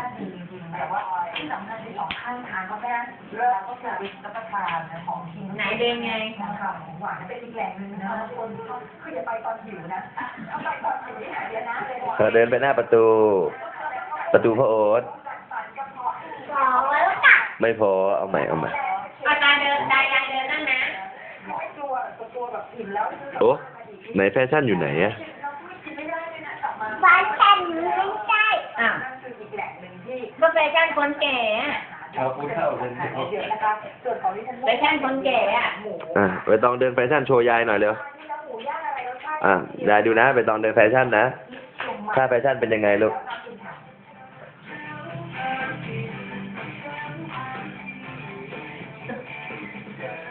าติดีจริงๆแต่ว่าที่สำคัญคือสองข้างทางก็แค่เราก็คือรับประทานของกินไหนเดินไงของข้าวของหวานเป็นอีกแหล่งหนึ่งนะคนคืออย่าไปตอนหิวนะเอาไปตอนหิวที่หาเดียวนะเลยเธอเดินไปหน้าประตู ประตูพระโอ๊ตสองแล้วจ้ะไม่พอเอาใหม่เอาใหม่เอาตาเดินตายายเดินนั่งนะตัวตัวแบบอิ่มแล้วโอ้ไหนแฟชั่นอยู่ไหนอะ กินไม่ได้เลยนะกลับมา แฟชั่นไม่ใช่อะ นั่นคืออีกแหล่งหนึ่ง ที่ก็แฟชั่นคนแก่อะชาวพุทธเท่าเดินเยอะนะคะส่วนของที่ฉันแฟชั่นคนแก่อะหมูอะไปตองเดินแฟชั่นโชว์ยายหน่อยเร็วหมูย่างอะไรรสชาติอะยายดูนะ ไปตองเดินแฟชั่นนะถ้าแฟชั่นเป็นยังไงลูก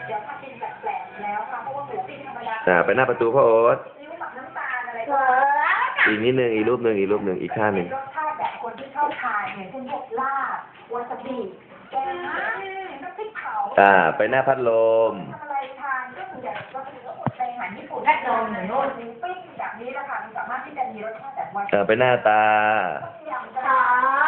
เดี๋ยวถ้ากินแปลกๆแล้วค่ะเพราะว่าหมูปิ้งธรรมดาอะไปหน้าประตูพระโอ๊ตนิ้วหมักน้ำตาลอะไรเอก็ออีกนิดนึงอีกรูปหนึ่งอีกรูปหนึ่งอีกข้างหนึ่งรสชาติแบบ คนที่ชอบทานอย่างเช่นพวกลาบวาซาบิแกงน้ำพริกเผาอ่า ไปหน้าพัดลม ทำอะไรทานก็คืออย่างวาซาบิก็อดในอาหารญี่ปุ่นพัดลมหรือโน่นหมูปิ้งแบบนี้นะคะมันสามารถที่จะมีรสชาติแบบวาเออไปหน้าตา ยำก็สอ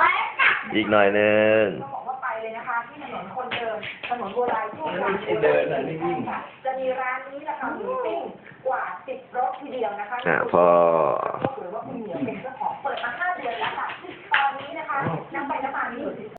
ได้งจ้ะอีกหน่อยหนึ่ง ต้องบอกว่าไปเลยนะคะ ที่ถนนคนเดินถนนโบราณช่วงไม่ใช่เดินอะนี่วิ่ง จะมีร้านนี้นะคะหมูปิ้งกว่าสิบรสทีเดียวนะคะ อะพอ หรือว่าคุณเหมียวเป็นเจ้